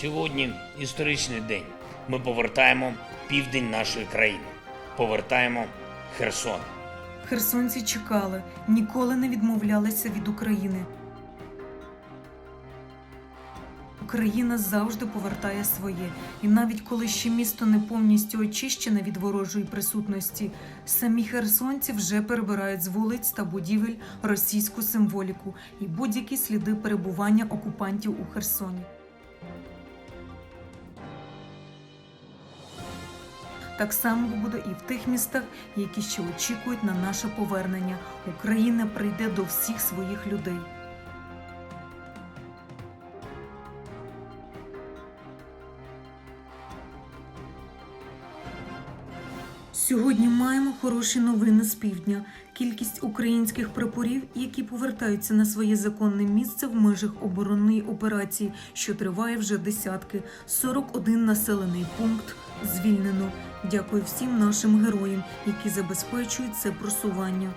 Сьогодні історичний день. Ми повертаємо південь нашої країни. Повертаємо Херсон. Херсонці чекали, ніколи не відмовлялися від України. Україна завжди повертає своє, і навіть коли ще місто не повністю очищене від ворожої присутності, самі херсонці вже перебирають з вулиць та будівель російську символіку і будь-які сліди перебування окупантів у Херсоні. Так само буде і в тих містах, які ще очікують на наше повернення. Україна прийде до всіх своїх людей. Сьогодні маємо хороші новини з півдня. Кількість українських прапорів, які повертаються на своє законне місце в межах оборонної операції, що триває вже десятки, 41 населений пункт звільнено. Дякую всім нашим героям, які забезпечують це просування.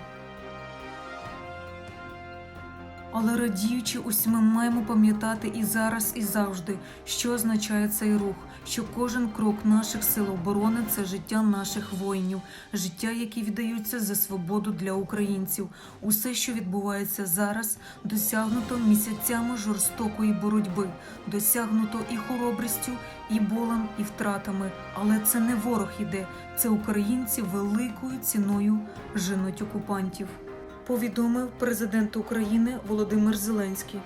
Але радіючи, ось ми маємо пам'ятати і зараз, і завжди, що означає цей рух, що кожен крок наших сил оборони це життя наших воїнів, життя, які віддаються за свободу для українців. Усе, що відбувається зараз, досягнуто місяцями жорстокої боротьби, досягнуто і хоробрістю, і болем, і втратами. Але це не ворог іде, це українці великою ціною женуть окупантів повідомив президент України Володимир Зеленський.